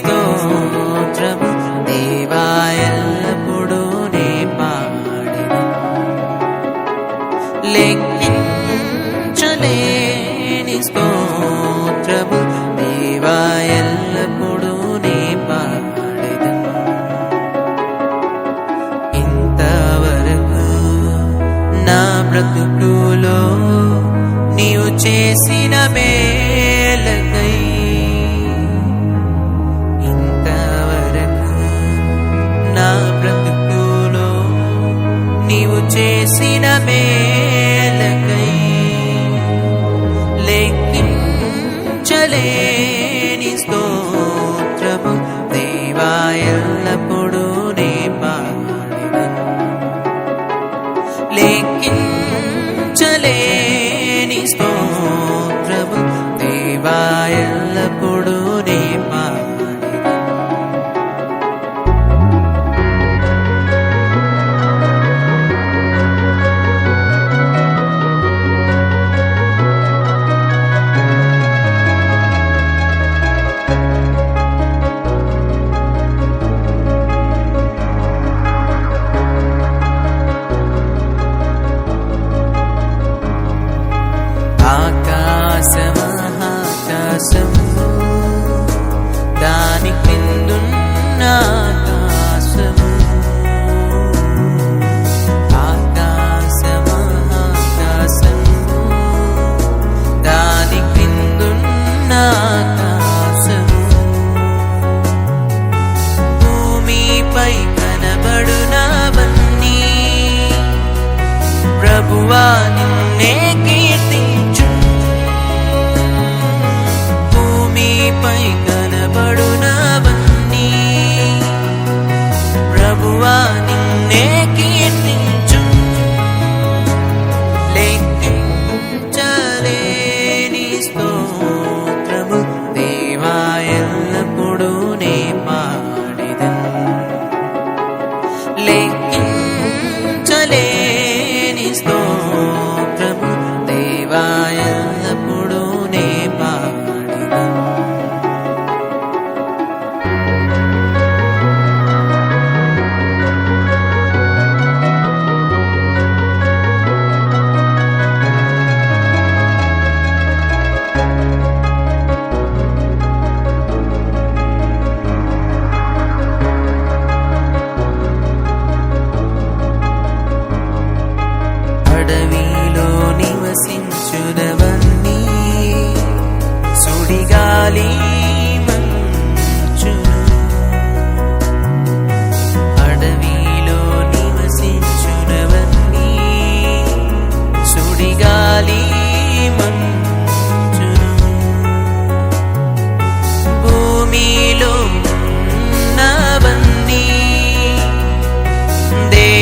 స్తోత్రం. దేవా ఎల్లప్పుడూ నే పాడిన లెక్కించలేని స్తోత్రము. దేవా ఎల్లప్పుడూ నే పాడిన ఇంతవరకు నా బ్రతుకులో నీవు చేసిన మే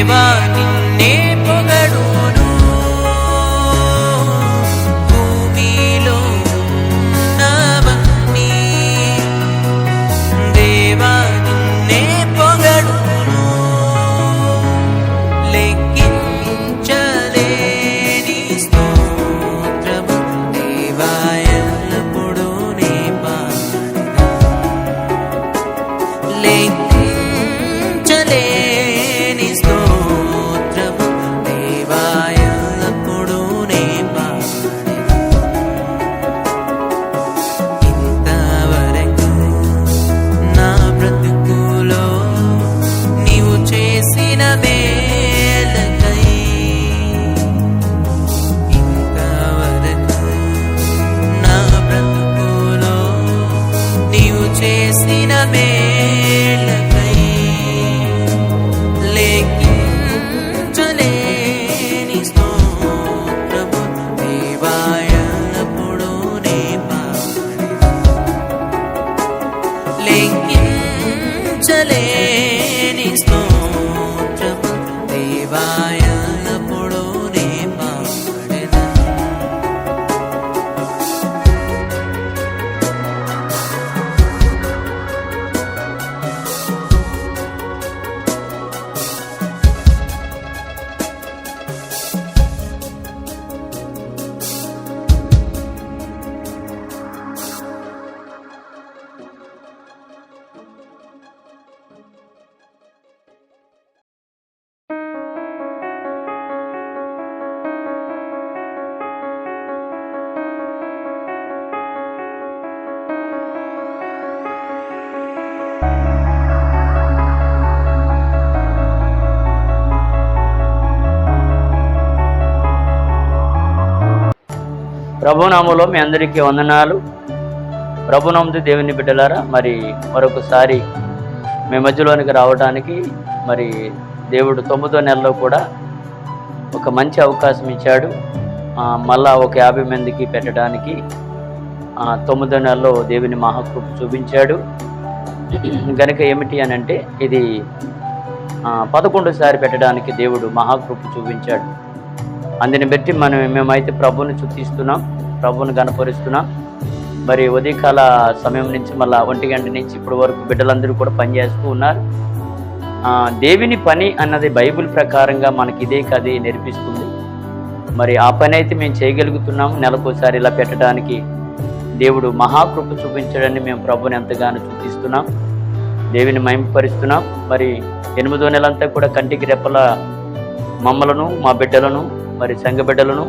దేవా ప్రభునామంలో మీ అందరికీ వందనాలు. ప్రభునామంతో దేవుని బిడ్డలారా మరి మరొకసారి మీ మధ్యలోనికి రావడానికి మరి దేవుడు తొమ్మిదో నెలలో కూడా ఒక మంచి అవకాశం ఇచ్చాడు. మళ్ళా ఒక యాభై మందికి పెట్టడానికి తొమ్మిదో నెలలో దేవుని మహాకృప చూపించాడు. గనుక ఏమిటి అని అంటే ఇది పదకొండుసారి పెట్టడానికి దేవుడు మహాకృప చూపించాడు. అందుని బట్టి మనం మేమైతే ప్రభువుని చుతిస్తున్నాం ప్రభువుని గనపరుస్తున్నాం మరి ఉదయకాల సమయం నుంచి మళ్ళీ ఒంటి గంట నుంచి ఇప్పటి వరకు బిడ్డలందరూ కూడా పనిచేస్తూ ఉన్నారు. దేవిని దేవుని పని అన్నది బైబిల్ ప్రకారంగా మనకి ఇదే కది నేర్పిస్తుంది. మరి ఆ పని అయితే మేము చేయగలుగుతున్నాం. నెలకోసారి ఇలా పెట్టడానికి దేవుడు మహాకృప చూపించడాన్ని మేము ప్రభుని ఎంతగానో చూపిస్తున్నాం దేవుని మహింపరుస్తున్నాం మరి ఎనిమిదో నెలంతా కూడా కంటికి రెప్పల మమ్మలను మా బిడ్డలను మరి సంఘ బిడ్డలను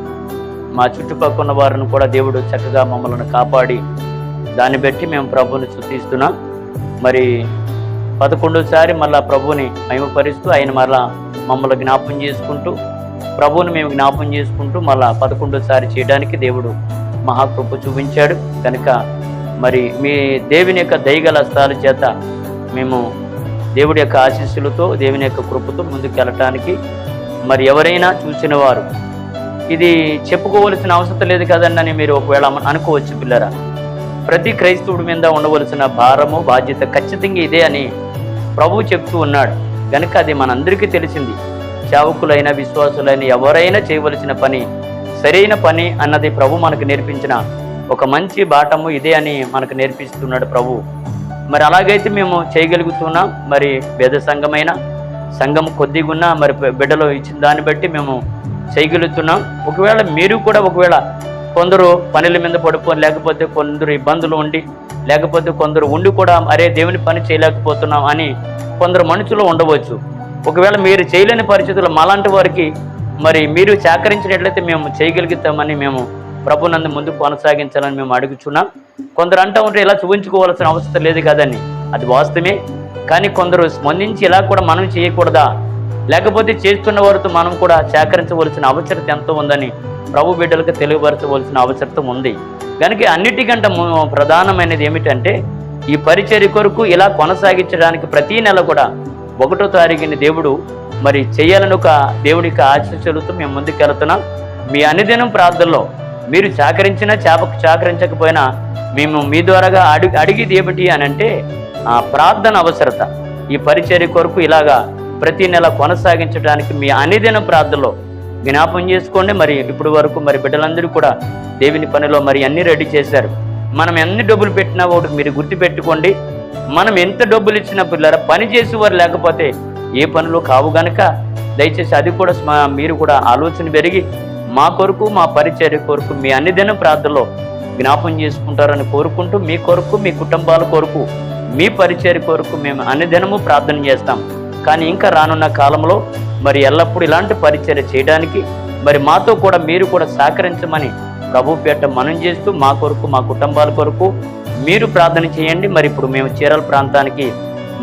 మా చుట్టుపక్కల వారిని కూడా దేవుడు చక్కగా మమ్మల్ని కాపాడి దాన్ని బట్టి మేము ప్రభువుని చుతిస్తున్నాం మరి పదకొండోసారి మళ్ళా ప్రభువుని మహిమపరుస్తూ ఆయన మళ్ళా మమ్మల్ని జ్ఞాపం చేసుకుంటూ ప్రభువుని మేము జ్ఞాపం చేసుకుంటూ మళ్ళా పదకొండోసారి చేయడానికి దేవుడు మహాకృప చూపించాడు. కనుక మరి మీ దేవుని యొక్క దయగల స్థాల చేత మేము దేవుడి యొక్క ఆశీస్సులతో దేవుని యొక్క కృపతో ముందుకు వెళ్ళటానికి మరి ఎవరైనా చూసిన వారు ఇది చెప్పుకోవలసిన అవసరం లేదు కదండి మీరు ఒకవేళ అనుకోవచ్చు పిల్లరా. ప్రతి క్రైస్తవుడి మీద ఉండవలసిన భారము బాధ్యత ఖచ్చితంగా ఇదే అని ప్రభువు చెప్తూ ఉన్నాడు. కనుక అది మనందరికీ తెలిసింది. సేవకులైన విశ్వాసులైన ఎవరైనా చేయవలసిన పని సరైన పని అన్నది ప్రభు మనకు నేర్పించిన ఒక మంచి బాటము ఇదే అని మనకు నేర్పిస్తున్నాడు ప్రభు. మరి అలాగైతే మేము చేయగలుగుతున్నాం. మరి వేద సంఘమైన సంఘం కొద్దిగా ఉన్నా మరి బిడ్డలో ఇచ్చిన దాన్ని బట్టి మేము చేయగలుగుతున్నాం. ఒకవేళ మీరు కూడా ఒకవేళ కొందరు పనుల మీద పడుకొని లేకపోతే కొందరు ఇబ్బందులు ఉండి లేకపోతే కొందరు ఉండి కూడా అరే దేవుని పని చేయలేకపోతున్నాం అని కొందరు మనుషులు ఉండవచ్చు. ఒకవేళ మీరు చేయలేని పరిస్థితులు మాలాంటి వారికి మరి మీరు సహకరించినట్లయితే మేము చేయగలుగుతామని మేము ప్రభునందు ముందు కొనసాగించాలని మేము అడుగుచున్నాం. కొందరు అంటూ ఉంటే ఇలా చూపించుకోవాల్సిన అవసరం లేదు కదండి. అది వాస్తవమే. కానీ కొందరు స్పందించి ఇలా కూడా మనం చేయకూడదా? లేకపోతే చేస్తున్న వారితో మనం కూడా సేకరించవలసిన అవసరత ఎంతో ఉందని ప్రభు బిడ్డలకు తెలియపరచవలసిన అవసరం ఉంది. కనుక అన్నిటికంటే ప్రధానమైనది ఏమిటంటే ఈ పరిచర్య కొరకు ఇలా కొనసాగించడానికి ప్రతి నెల కూడా ఒకటో తారీఖుని దేవుడు మరి చేయాలని ఒక దేవుడికి ఆశీస్సులతో మేము ముందుకెళ్తున్నాం. మీ అనుదినం ప్రార్థనలో మీరు సహకరించినా చేప సహకరించకపోయినా మేము మీ ద్వారాగా అడిగి అడిగేది ఏమిటి అని అంటే ప్రార్థన అవసరత. ఈ పరిచర్య కొరకు ఇలాగా ప్రతి నెల కొనసాగించడానికి మీ అనిదిన ప్రార్థనలో జ్ఞాపం చేసుకోండి. మరి ఇప్పుడు వరకు మరి బిడ్డలందరూ కూడా దేవుని పనిలో మరి అన్ని రెడీ చేశారు. మనం ఎన్ని డబ్బులు పెట్టినా ఒకటి మీరు గుర్తుపెట్టుకోండి. మనం ఎంత డబ్బులు ఇచ్చినా పిల్లరా పని చేసేవారు లేకపోతే ఏ పనులు కావు గనక. దయచేసి అది కూడా మీరు కూడా ఆలోచన పెరిగి మా కొరకు మా పరిచర్య కొరకు మీ అన్నిదిన ప్రార్థనలో జ్ఞాపం చేసుకుంటారని కోరుకుంటూ మీ కొరకు మీ కుటుంబాల కొరకు మీ పరిచయ కొరకు మేము అన్ని దినము ప్రార్థన చేస్తాం. కానీ ఇంకా రానున్న కాలంలో మరి ఎల్లప్పుడూ ఇలాంటి పరిచర్య చేయడానికి మరి మాతో కూడా మీరు కూడా సహకరించమని ప్రభు పేట మనం చేస్తూ మా కొరకు మా కుటుంబాల కొరకు మీరు ప్రార్థన చేయండి. మరి ఇప్పుడు మేము చీరల ప్రాంతానికి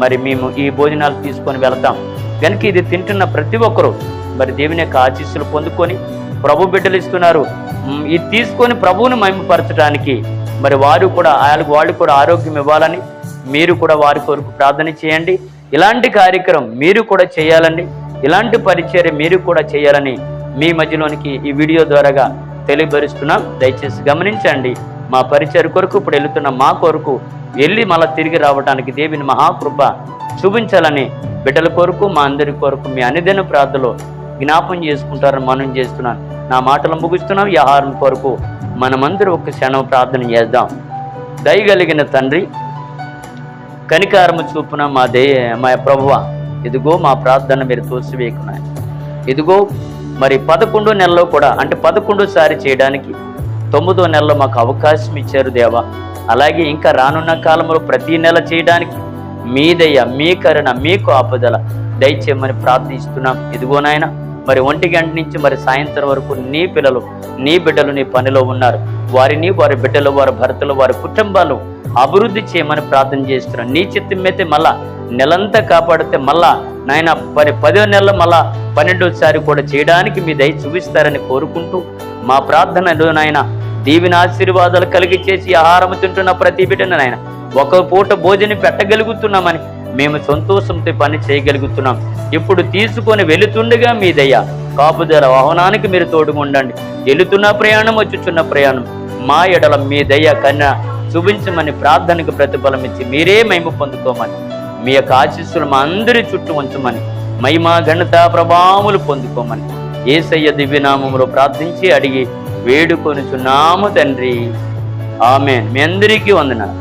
మరి మేము ఈ భోజనాలు తీసుకొని వెళ్తాం. కనుక ఇది తింటున్న ప్రతి ఒక్కరూ మరి దేవుని యొక్క ఆశీస్సులు పొందుకొని ప్రభు బిడ్డలు ఇస్తున్నారు. ఇది తీసుకొని ప్రభువుని మహిమపరచడానికి మరి వారు కూడా వాళ్ళకి వాళ్ళు కూడా ఆరోగ్యం ఇవ్వాలని మీరు కూడా వారి కొరకు ప్రార్థన చేయండి. ఇలాంటి కార్యక్రమం మీరు కూడా చేయాలండి. ఇలాంటి పరిచర్య మీరు కూడా చేయాలని మీ మధ్యలోనికి ఈ వీడియో ద్వారాగా తెలియపరుస్తున్నాం. దయచేసి గమనించండి. మా పరిచయ కొరకు ఇప్పుడు వెళుతున్న మా కొరకు వెళ్ళి మళ్ళీ తిరిగి రావడానికి దేవిని మహాకృప చూపించాలని బిడ్డల కొరకు మా అందరి కొరకు మీ అనుదిన ప్రార్థనలో జ్ఞాపం చేసుకుంటారని మనం చేస్తున్నాను. నా మాటలు ముగిస్తున్నాం. ఈ ఆహారం కొరకు మనమందరూ ఒక క్షణం ప్రార్థన చేద్దాం. దయగలిగిన తండ్రి కనికారము చూపున మా దే మా ప్రభువ ఇదిగో మా ప్రార్థన మీరు తోసివేకున్నాయి ఇదిగో మరి పదకొండో నెలలో కూడా అంటే పదకొండోసారి చేయడానికి తొమ్మిదో నెలలో మాకు అవకాశం ఇచ్చారు దేవా. అలాగే ఇంకా రానున్న కాలంలో ప్రతి నెల చేయడానికి మీదయ్య మీ కరుణ మీకు ఆపదల దయచేయమని ప్రార్థిస్తున్నాం. ఇదిగో నాయన మరి ఒంటి గంట నుంచి మరి సాయంత్రం వరకు నీ పిల్లలు నీ బిడ్డలు నీ పనిలో ఉన్నారు. వారిని వారి బిడ్డలు వారి భర్తలు వారి కుటుంబాలు అభివృద్ధి చేయమని ప్రార్థన చేస్తున్నాం నీ చిత్తం అయితే మళ్ళా నెలంతా కాపాడితే మళ్ళా నాయన పని పదో నెలలు మళ్ళా పన్నెండోసారి కూడా చేయడానికి మీ దయ చూపిస్తారని కోరుకుంటూ మా ప్రార్థనలు నాయన దీవిన ఆశీర్వాదాలు కలిగి చేసి ఆహారం తింటున్న ప్రతి బిడ్డను నాయన ఒక పూట భోజనం పెట్టగలుగుతున్నామని మేము సంతోషంతో పని చేయగలుగుతున్నాం. ఇప్పుడు తీసుకొని వెళుతుండగా మీ దయ. కాపుదల వాహనానికి మీరు తోడుగా ఉండండి వెళుతున్న ప్రయాణం వచ్చుచున్న ప్రయాణం. మా ఎడల మీ దయ కన్నా చూపించమని ప్రార్థనకు ప్రతిఫలం ఇచ్చి మీరే మేము పొందుకోమని. మీ యొక్క ఆశీస్సులు మా అందరి చుట్టూ ఉంచమని. మహిమా ఘనత ప్రభావములు పొందుకోమని. ఏసయ్య దివ్యనామములో ప్రార్థించి అడిగి వేడుకొనుచున్నాము తండ్రి. ఆమె మీ అందరికీ వందనాలు.